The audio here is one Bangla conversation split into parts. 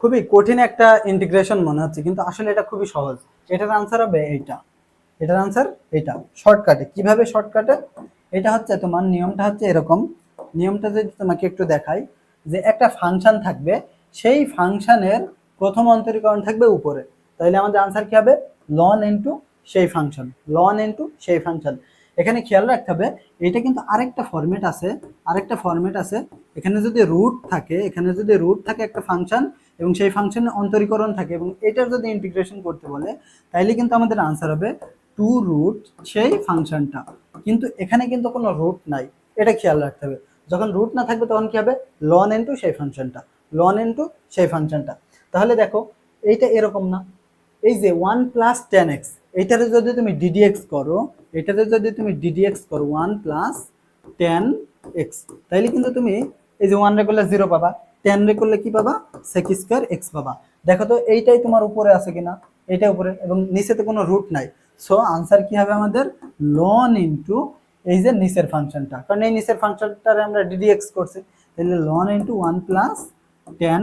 খুবই কঠিন একটা ইন্টিগ্রেশন মনে হচ্ছে, কিন্তু আসলে এটা খুবই সহজ। এটার আনসার হবে এইটা। এটার আনসার এটা শর্টকাটে কীভাবে শর্টকাটে এটা হচ্ছে তোমার নিয়মটা হচ্ছে এরকম। নিয়মটা যদি তোমাকে একটু দেখাই, যে একটা ফাংশন থাকবে, সেই ফাংশনের প্রথম অন্তরীকরণ থাকবে উপরে। তাহলে আমাদের আনসার কি হবে? লন ইনটু সেই ফাংশন লন ইনটু সেই ফাংশন এখানে খেয়াল রাখতে হবে এটা কিন্তু আরেকটা ফরম্যাট আছে। আরেকটা ফরম্যাট আছে। এখানে যদি রুট থাকে, এখানে যদি রুট থাকে একটা ফাংশন এবং সেই ফাংশনের অন্তরীকরণ থাকে এবং এটার যদি ইন্টিগ্রেশন করতে বলে, তাইলে কিন্তু আমাদের আনসার হবে টু রুট সেই ফাংশনটা কিন্তু এখানে কিন্তু কোনো রুট নাই, এটা খেয়াল রাখতে হবে। যখন রুট না থাকবে, তখন কি হবে? লন ইনটু সেই ফাংশনটা লন ইনটু সেই ফাংশনটা তাহলে দেখো, এইটা এরকম না। এই যে ওয়ান প্লাস টেন এক্স এইটাতে যদি তুমি ডিডিএক্স করো এটাতে যদি তুমি ডিডিএক্স করো ওয়ান প্লাস টেন এক্স তাইলে কিন্তু তুমি এই যে ওয়ান রে করলে জিরো পাবা। টেন রে করলে কি পাবা? সেক স্কোয়ার এক্স পাবা। দেখো তো, এইটাই তোমার উপরে আছে কিনা? এইটা উপরে, এবং নিচেতে কোনো রুট নাই। সো আনসার কি হবে আমাদের? লন ইনটু এই যে নিচের ফাংশনটা। কারণ এই নিচের ফাংশনটারে আমরা ডিডিএক্স করছি। তাহলে ln into one plus ten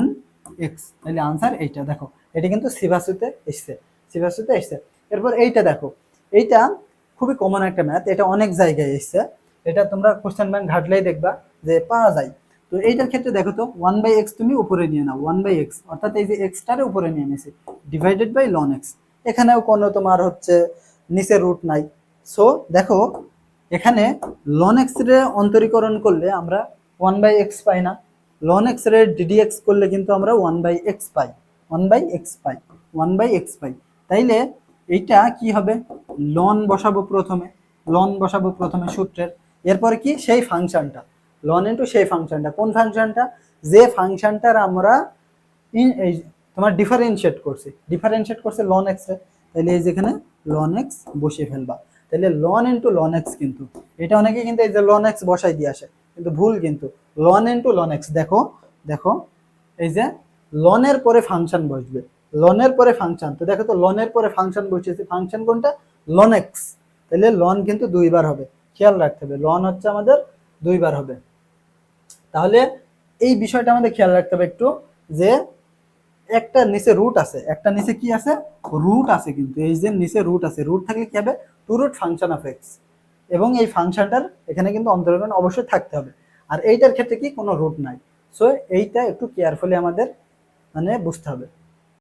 x তাহলে আনসার এইটা। দেখো, এটা কিন্তু সিভাসুতে এসছে। সিভাসুতে এসছে। এরপর এইটা দেখো। এইটা খুবই কমন একটা ম্যাথ এটা অনেক জায়গায় এসছে। এটা তোমরা কোশ্চেন ব্যাংক ঘাটলেই দেখবা যে পাওয়া যায়। তো এইটার ক্ষেত্রে দেখো তো ওয়ান বাই এক্স তুমি উপরে নিয়ে নাও ওয়ান বাই এক্স অর্থাৎ এই যে এক্সটারে উপরে নিয়ে নিয়েছে ডিভাইডেড বাই লন এক্স এখানেও কোনো তোমার হচ্ছে নিচে রুট নাই। সো দেখো, এখানে লন এক্স রে অন্তরীকরণ করলে আমরা ওয়ান বাই এক্স পাই না। লন এক্স রে ডিডি এক্স করলে কিন্তু আমরা ওয়ান বাই এক্স পাই ওয়ান বাই এক্স পাই ওয়ান বাই এক্স পাই। তাইলে এইটা কি হবে? লন বসাবো প্রথমে লন বসাবো প্রথমে সূত্রের। এরপর কি? সেই ফাংশনটা। লন ইন্টু সেই ফাংশনটা কোন ফাংশনটা যে ফাংশনটার আমরা ইন এই তোমার ডিফারেন্সিয়েট করছি। ডিফারেন্সিয়েট করছে লন এক্স তাহলে এই যেখানে লন এক্স বসিয়ে ফেলবা। তাহলে লন ইন্টু লন এক্স কিন্তু, এটা অনেকে কিন্তু এই যে লন এক্স বসাই দিয়ে আসে। কিন্তু ভুল কিন্তু। লন ইন্টু লন এক্স দেখো দেখো, এই যে লনের পরে ফাংশন বসবে। লনের পরে ফাংশন তো দেখো তো লনের পরে ফাংশন বসিয়েছে। ফাংশন কোনটা? লন এক্স তাহলে লন কিন্তু দুইবার হবে। খেয়াল রাখতে হবে। লন হচ্ছে আমাদের দুইবার হবে। তাহলে এই বিষয়টা আমাদের খেয়াল রাখতে হবে একটু যে একটা নিচে রুট আছে, একটা নিচে কি আছে? রুট আছে কিন্তু। এই যে নিচে রুট আছে রুট থাকলে কি হবে? Two root function of x এবং এই ফাংশনটার এখানে কিন্তু অন্তর্গণ অবশ্যই থাকতে হবে। আর এইটার ক্ষেত্রে কি? কোনো রুট নাই। সো এইটা একটু কেয়ারফুলি আমাদের মানে বুঝতে হবে।